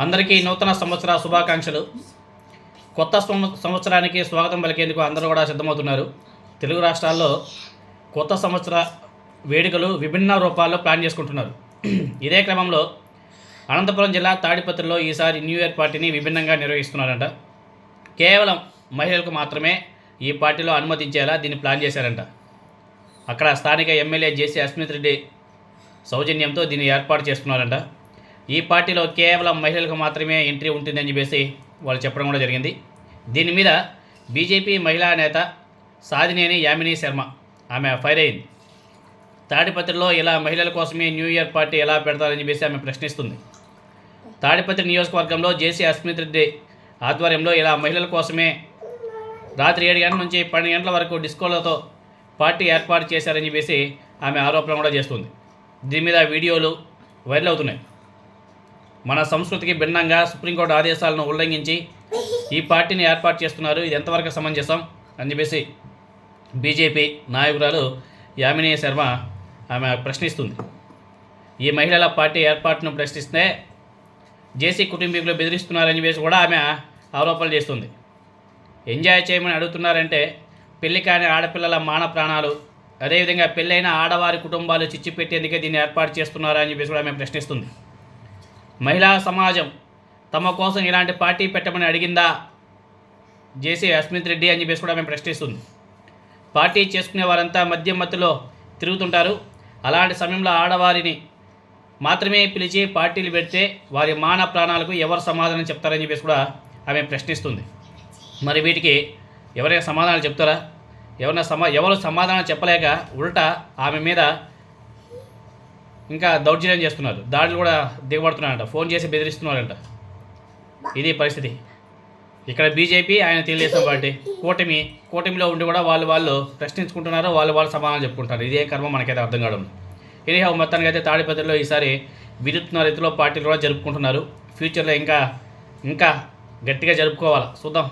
అందరికీ నూతన సంవత్సర శుభాకాంక్షలు. కొత్త సంవ- సంవత్సరానికి స్వాగతం పలికేందుకు అందరూ కూడా సిద్ధమవుతున్నారు. తెలుగు రాష్ట్రాల్లో కొత్త సంవత్సర వేడుకలు విభిన్న రూపాల్లో ప్లాన్ చేసుకుంటున్నారు. ఇదే క్రమంలో అనంతపురం జిల్లా తాడిపత్రిలో ఈసారి న్యూ ఇయర్ పార్టీని విభిన్నంగా నిర్వహిస్తున్నారంట. కేవలం మహిళలకు మాత్రమే ఈ పార్టీలో అనుమతించేలా దీన్ని ప్లాన్ చేశారంట. అక్కడ స్థానిక ఎమ్మెల్యే జేసీ అస్మిత్ రెడ్డి సౌజన్యంతో దీన్ని ఏర్పాటు చేస్తున్నారంట. ఈ పార్టీలో కేవలం మహిళలకు మాత్రమే ఎంట్రీ ఉంటుందని చెప్పేసి వాళ్ళు చెప్పడం కూడా జరిగింది. దీని మీద బీజేపీ మహిళా నేత సాధినేని యామిని శర్మ ఆమె ఫైర్ అయింది. తాడిపత్రిలో ఇలా మహిళల కోసమే న్యూ ఇయర్ పార్టీ ఎలా పెడతారని చెప్పేసి ఆమె ప్రశ్నిస్తుంది. తాడిపత్రి నియోజకవర్గంలో జేసీ అస్మిత్ రెడ్డి ఆధ్వర్యంలో ఇలా మహిళల కోసమే రాత్రి ఏడు గంటల నుంచి పన్నెండు గంటల వరకు డిస్కోలతో పార్టీ ఏర్పాటు చేశారని చెప్పేసి ఆమె ఆరోపణ కూడా చేస్తుంది. దీని మీద వీడియోలు వైరల్ అవుతున్నాయి. మన సంస్కృతికి భిన్నంగా సుప్రీంకోర్టు ఆదేశాలను ఉల్లంఘించి ఈ పార్టీని ఏర్పాటు చేస్తున్నారు. ఇది ఎంతవరకు సమంజసం? అని చెప్పేసి బీజేపీ నాయకురాలు యామిని శర్మ ఆమె ప్రశ్నిస్తుంది. ఈ మహిళల పార్టీ ఏర్పాటును ప్రశ్నిస్తే జేసీ కుటుంబీకులు బెదిరిస్తున్నారని చెప్పేసి కూడా ఆమె ఆరోపణలు చేస్తుంది. ఎంజాయ్ చేయమని అడుగుతున్నారంటే పెళ్ళి కాని ఆడపిల్లల మాన ప్రాణాలు అదేవిధంగా పెళ్ళైన ఆడవారి కుటుంబాలు చిచ్చిపెట్టేందుకే దీన్ని ఏర్పాటు చేస్తున్నారా అని చెప్పేసి కూడా ఆమె ప్రశ్నిస్తుంది. మహిళా సమాజం తమ కోసం ఇలాంటి పార్టీ పెట్టమని అడిగిందా? జేసీ అస్మిత్ రెడ్డి అని చెప్పేసి కూడా మేము ప్రశ్నిస్తుంది. పార్టీ చేసుకునే వారంతా మద్యం మత్తులో తిరుగుతుంటారు. అలాంటి సమయంలో ఆడవారిని మాత్రమే పిలిచి పార్టీలు పెడితే వారి మాన ప్రాణాలకు ఎవరు సమాధానం చెప్తారని చెప్పేసి కూడా ఆమె ప్రశ్నిస్తుంది. మరి వీటికి ఎవరైనా సమాధానాలు చెప్తారా? ఎవరైనా సమా ఎవరు సమాధానం చెప్పలేక ఉల్టా ఆమె మీద ఇంకా దౌర్జన్యం చేస్తున్నారు. దాడులు కూడా దిగబడుతున్నారంట ఫోన్ చేసి బెదిరిస్తున్నారంట. ఇది పరిస్థితి. ఇక్కడ బీజేపీ ఆయన తెలుగుదేశం పార్టీ కూటమి కూటమిలో ఉండి కూడా వాళ్ళు వాళ్ళు ప్రశ్నించుకుంటున్నారు వాళ్ళు వాళ్ళు సమాధానం చెప్పుకుంటారు ఇదే కర్మ మనకైతే అర్థం కావడం. ఎనీహౌ మొత్తానికి అయితే తాడిపత్రిలో ఈసారి విరుతున్న రీతిలో పార్టీలు కూడా జరుపుకుంటున్నారు. ఫ్యూచర్లో ఇంకా ఇంకా గట్టిగా జరుపుకోవాలి? చూద్దాం.